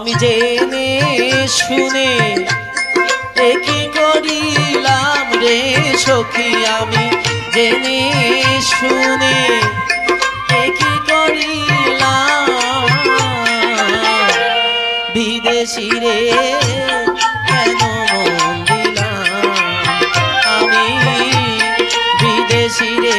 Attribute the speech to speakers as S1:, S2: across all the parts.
S1: আমি জেনে শুনে একে করিলাম রে সখী, আমি জেনে শুনে একে করিলাম। বিদেশি রে, কেন আমি বিদেশি রে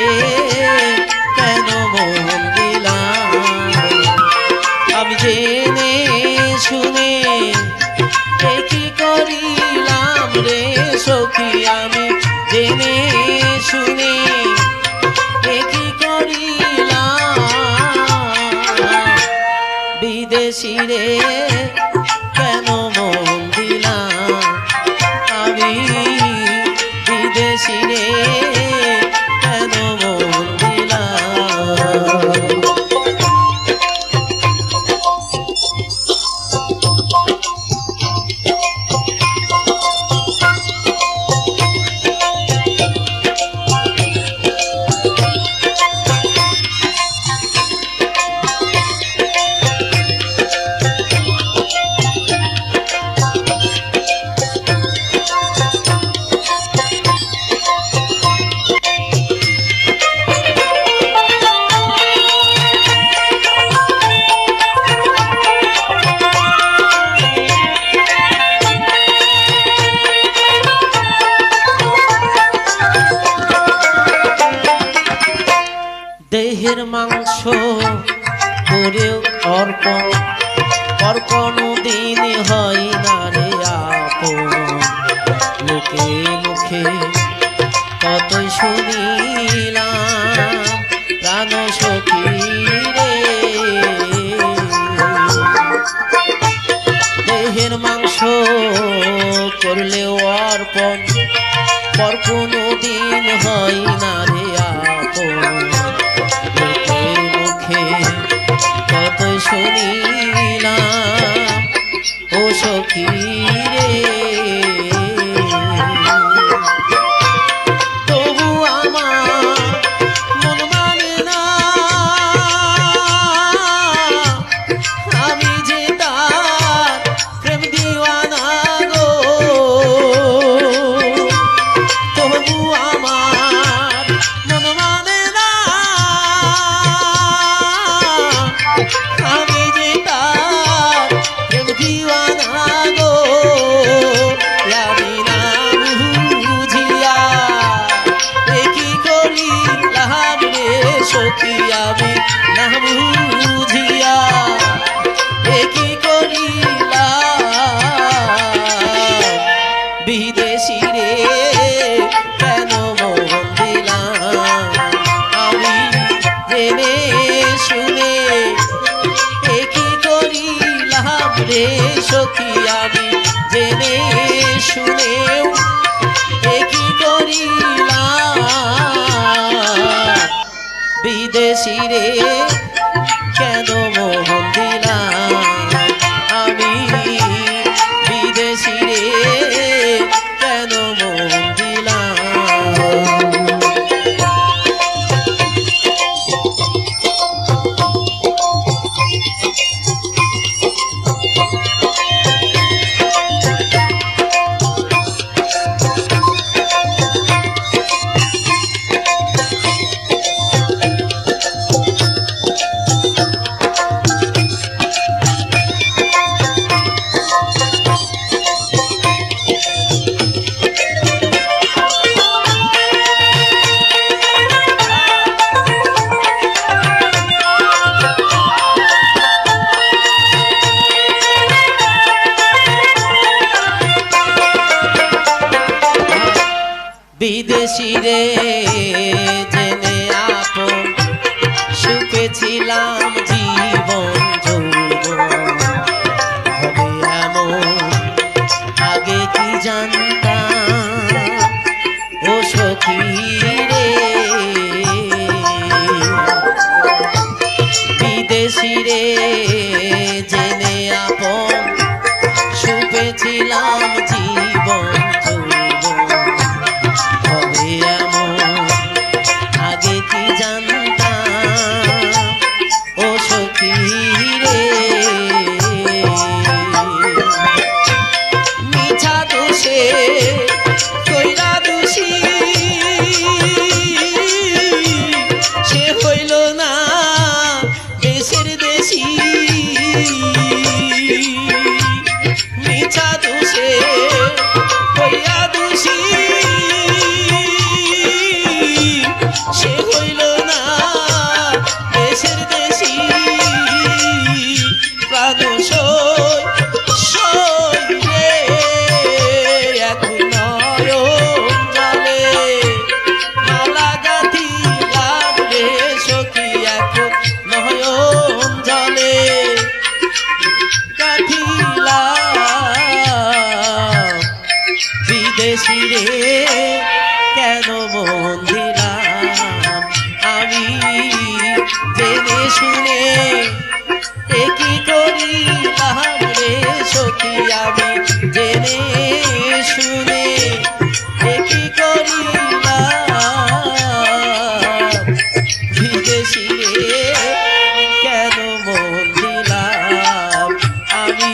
S1: বিদেশি রে। দেহের মাংস করেও অর্পণ পর কোনো দিন হয় না রে আপন। লোকে মুখে কতই শুনিলাম রে। দেহের মাংস করলেও অর্পণ পর সখী রে বিদেশি রে, কেন মন দিলাম আমি জেনে শুনে কি করিলাম রে সখী আমি জেনে শুনেও কি করিলাম বিদেশি রে কেন মোহন জীবন আগে কি জানতাম ও রে? বিদেশি জেনে আপন সুপেছিলাম বিদেশি কেন মন আমি জেনে শুনে একই করিলাম রে সখী? আমি জেনে শুনে একই করিলাম বিদেশি কেন আমি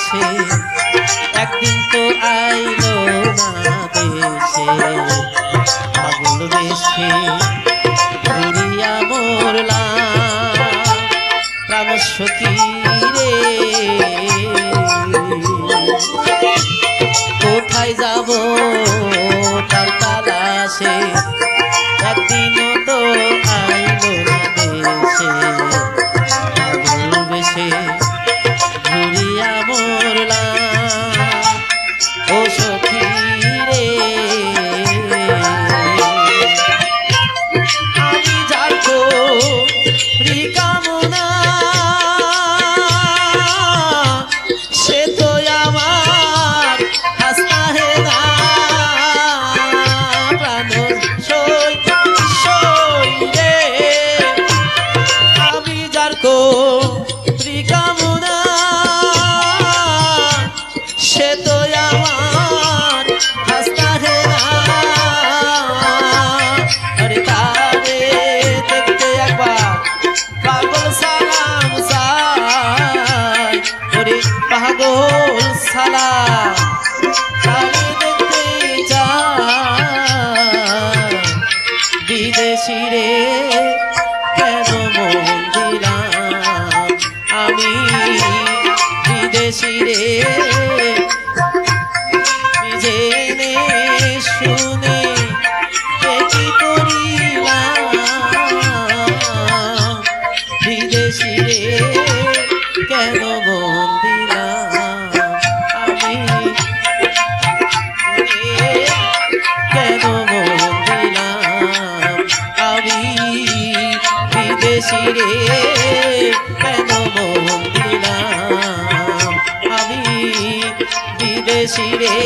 S1: তালাশে একদিন তো আইলো না দেশে। পাগল বেশে ঘুরিয়া মরলাম প্রাণ সখী রে। কোথায় যাব? পাগল সালাম তারে দেখতে বিদেশি রে কেন আমি বিদেশি রে জেনে শুনে বিদেশি রে কেন মন দিলাম আমি বিদেশি রে